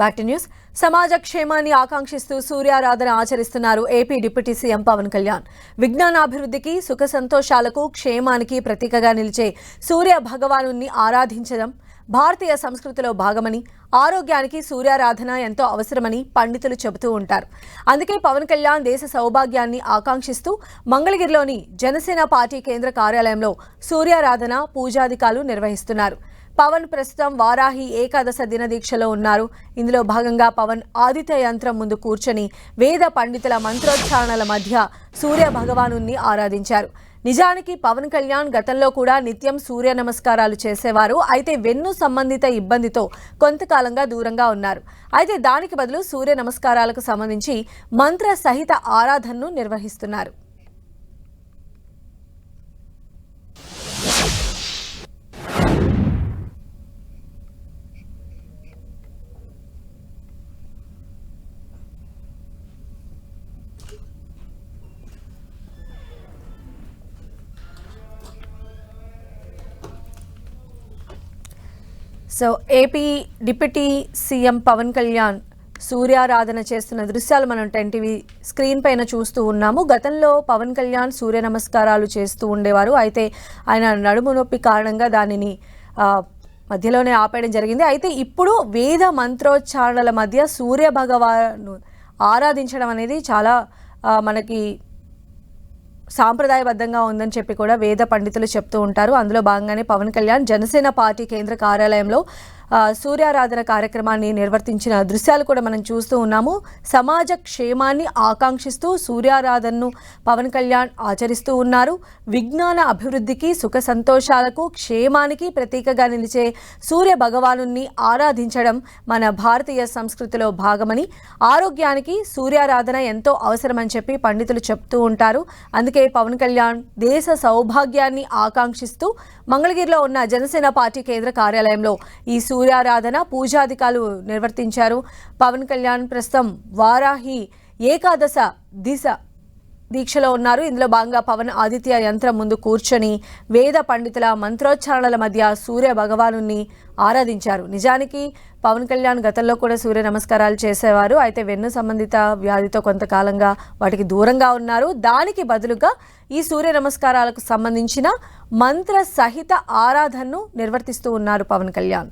Back to news. సమాజ క్షేమాన్ని ఆకాంక్షిస్తూ సూర్యారాధన ఆచరిస్తున్నారు AP deputy CM Pawan Kalyan. విజ్ఞానాభివృద్ధికి సుఖ సంతోషాలకు క్షేమానికి ప్రతీకగా నిలిచే సూర్య భగవాను ఆరాధించడం భారతీయ సంస్కృతిలో భాగమని ఆరోగ్యానికి సూర్యారాధన ఎంతో అవసరమని పండితులు చెబుతూ ఉంటారు. అందుకే పవన్ కళ్యాణ్ దేశ సౌభాగ్యాన్ని ఆకాంక్షిస్తూ మంగళగిరిలోని జనసేన పార్టీ కేంద్ర కార్యాలయంలో సూర్యారాధన పూజాధికాలు నిర్వహిస్తున్నారు. పవన్ ప్రస్తుతం వారాహి ఏకాదశ దినదీక్షలో ఉన్నారు. ఇందులో భాగంగా పవన్ ఆదిత్య యంత్రం ముందు కూర్చొని వేద పండితుల మంత్రోచ్చారణల మధ్య సూర్య భగవాను ఆరాధించారు. నిజానికి పవన్ కళ్యాణ్ గతంలో కూడా నిత్యం సూర్య నమస్కారాలు చేసేవారు. అయితే వెన్ను సంబంధిత ఇబ్బందితో కొంతకాలంగా దూరంగా ఉన్నారు. అయితే దానికి బదులు సూర్య నమస్కారాలకు సంబంధించి మంత్ర సహిత ఆరాధనను నిర్వహిస్తున్నారు. So AP deputy CM Pawan Kalyan సూర్యారాధన చేస్తున్న దృశ్యాలు మనం టెన్ టీవీ స్క్రీన్ పైన చూస్తూ ఉన్నాము. గతంలో పవన్ కళ్యాణ్ సూర్య నమస్కారాలు చేస్తూ ఉండేవారు. అయితే ఆయన నడుము నొప్పి కారణంగా దానిని మధ్యలోనే ఆపేయడం జరిగింది. అయితే ఇప్పుడు వేద మంత్రోచ్చారణల మధ్య సూర్య భగవాను ఆరాధించడం అనేది చాలా మనకి సాంప్రదాయబద్ధంగా ఉందని చెప్పి కూడా వేద పండితులు చెప్తూ ఉంటారు. అందులో భాగంగానే పవన్ కళ్యాణ్ జనసేన పార్టీ కేంద్ర కార్యాలయంలో సూర్యారాధన కార్యక్రమాన్ని నిర్వర్తించిన దృశ్యాలు కూడా మనం చూస్తూ ఉన్నాము. సమాజ క్షేమాన్ని ఆకాంక్షిస్తూ సూర్యారాధనను పవన్ కళ్యాణ్ ఆచరిస్తూ ఉన్నారు. విజ్ఞాన అభివృద్ధికి సుఖ సంతోషాలకు క్షేమానికి ప్రతీకగా నిలిచే సూర్య భగవాను ఆరాధించడం మన భారతీయ సంస్కృతిలో భాగమని ఆరోగ్యానికి సూర్యారాధన ఎంతో అవసరమని చెప్పి పండితులు చెప్తూ ఉంటారు. అందుకే పవన్ కళ్యాణ్ దేశ సౌభాగ్యాన్ని ఆకాంక్షిస్తూ మంగళగిరిలో ఉన్న జనసేన పార్టీ కేంద్ర కార్యాలయంలో ఈ సూర్యారాధన పూజాధికాలు నిర్వర్తించారు. పవన్ కళ్యాణ్ ప్రస్తుతం వారాహి ఏకాదశ దిశ దీక్షలో ఉన్నారు. ఇందులో భాగంగా పవన్ ఆదిత్య యంత్రం ముందు కూర్చొని వేద పండితుల మంత్రోచ్చారణల మధ్య సూర్య భగవాను ఆరాధించారు. నిజానికి పవన్ కళ్యాణ్ గతంలో కూడా సూర్య నమస్కారాలు చేసేవారు. అయితే వెన్ను సంబంధిత వ్యాధితో కొంతకాలంగా వాటికి దూరంగా ఉన్నారు. దానికి బదులుగా ఈ సూర్య నమస్కారాలకు సంబంధించిన మంత్ర సహిత ఆరాధనను నిర్వర్తిస్తూ ఉన్నారు పవన్ కళ్యాణ్.